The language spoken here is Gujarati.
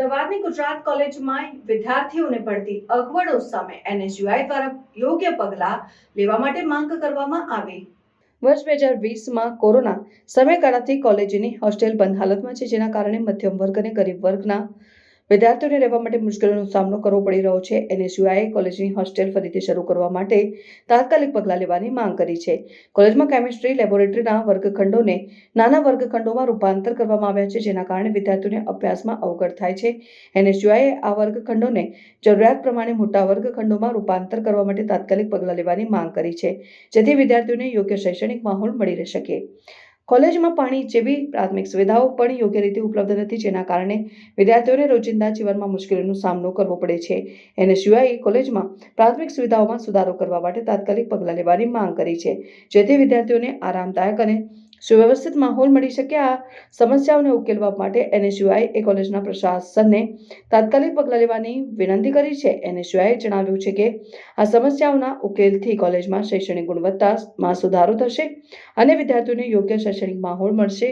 અમદાવાદની ગુજરાત કોલેજમાં વિદ્યાર્થીઓને પડતી અગવડો સામે એનએસયુઆઈ દ્વારા યોગ્ય પગલાં લેવા માટે માંગ કરવામાં આવી. વર્ષ બે હજાર વીસમાં કોરોના સમયગાળાથી કોલેજની હોસ્ટેલ બંધ હાલતમાં છે, જેના કારણે મધ્યમ વર્ગ અને ગરીબ વર્ગના વિદ્યાર્થીઓને રહેવા માટે મુશ્કેલીનો સામનો કરવો પડી રહ્યો છે. એનએસયુઆઈએ કોલેજની હોસ્ટેલ ફરીથી શરૂ કરવા માટે તાત્કાલિક પગલાં લેવાની માંગ કરી છે. કોલેજમાં કેમિસ્ટ્રી, લેબોરેટરીના વર્ગખંડોને નાના વર્ગખંડોમાં રૂપાંતર કરવામાં આવ્યા છે, જેના કારણે વિદ્યાર્થીઓને અભ્યાસમાં અવગત થાય છે. એનએસયુઆઈએ આ વર્ગખંડોને જરૂરિયાત પ્રમાણે મોટા વર્ગખંડોમાં રૂપાંતર કરવા માટે તાત્કાલિક પગલાં લેવાની માંગ કરી છે, જેથી વિદ્યાર્થીઓને યોગ્ય શૈક્ષણિક માહોલ મળી શકે. કોલેજમાં પાણી જેવી પ્રાથમિક સુવિધાઓ પણ યોગ્ય રીતે ઉપલબ્ધ નથી, જેના કારણે વિદ્યાર્થીઓને રોજિંદા જીવનમાં મુશ્કેલીનો સામનો કરવો પડે છે. એનએસયુઆઈએ કોલેજમાં પ્રાથમિક સુવિધાઓમાં સુધારો કરવા માટે તાત્કાલિક પગલાં લેવાની માંગ કરી છે, જેથી વિદ્યાર્થીઓને આરામદાયક અને સુવ્યવસ્થિત માહોલ મળી શકે આ સમસ્યાઓને ઉકેલવા માટે એનએસયુઆઈ એ કોલેજના પ્રશાસનને તાત્કાલિક પગલાં લેવાની વિનંતી કરી છે. એનએસયુઆઈએ જણાવ્યું છે કે આ સમસ્યાઓના ઉકેલથી કોલેજમાં શૈક્ષણિક ગુણવત્તામાં સુધારો થશે અને વિદ્યાર્થીઓને યોગ્ય શૈક્ષણિક માહોલ મળશે.